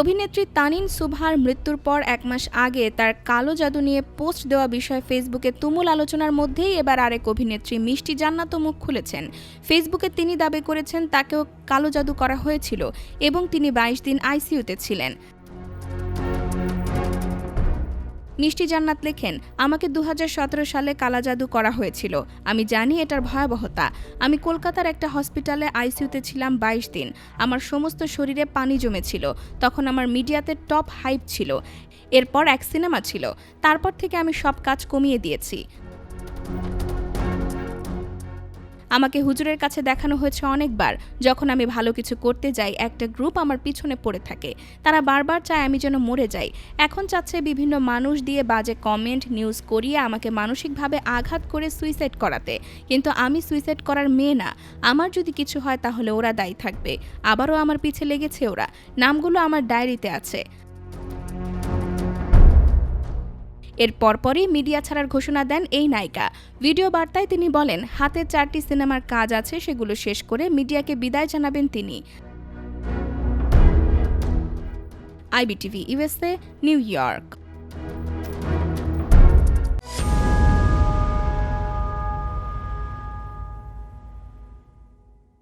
অভিনেত্রী তানিন সুভার মৃত্যুর পর এক মাস আগে তার কালো জাদু নিয়ে পোস্ট দেওয়া বিষয়ে ফেসবুকে তুমুল আলোচনার মধ্যেই এবার আরেক অভিনেত্রী মিষ্টি জান্নাত মুখ খুলেছেন। ফেসবুকে তিনি দাবি করেছেন, তাকেও কালো জাদু করা হয়েছিল এবং তিনি বাইশ দিন আইসিইউতে ছিলেন। মিষ্টি জান্নাত লেখেন, আমাকে দু হাজার সতেরো সালে কালা জাদু করা হয়েছিল। আমি জানি এটার ভয়াবহতা। আমি কলকাতার একটা হসপিটালে আইসিউতে ছিলাম বাইশ দিন। আমার সমস্ত শরীরে পানি জমেছিল। তখন আমার মিডিয়াতে টপ হাইপ ছিল। এরপর এক সিনেমা ছিল। তারপর থেকে আমি সব কাজ কমিয়ে দিয়েছি। আমাকে হুজুরের কাছে দেখানো হয়েছে অনেকবার, যখন আমি ভালো কিছু করতে যাই, একটা গ্রুপ আমার পিছনে পড়ে থাকে। তারা বারবার চায় আমি যেন মরে যাই। এখন চাচ্ছে বিভিন্ন মানুষ দিয়ে বাজে কমেন্ট, নিউজ করিয়ে আমাকে মানসিকভাবে আঘাত করে সুইসাইড করাতে। কিন্তু আমি সুইসাইড করার মেয়ে না। আমার যদি কিছু হয় তাহলে ওরা দায়ী থাকবে। আবারও আমার পিছে লেগেছে ওরা। নামগুলো আমার ডায়েরিতে আছে। এর পরপরই মিডিয়া ছাড়ার ঘোষণা দেন এই নায়িকা। ভিডিও বার্তায় তিনি বলেন, হাতে চারটি সিনেমার কাজ আছে, সেগুলো শেষ করে মিডিয়াকে বিদায় জানাবেন তিনি। IBTV USA New York.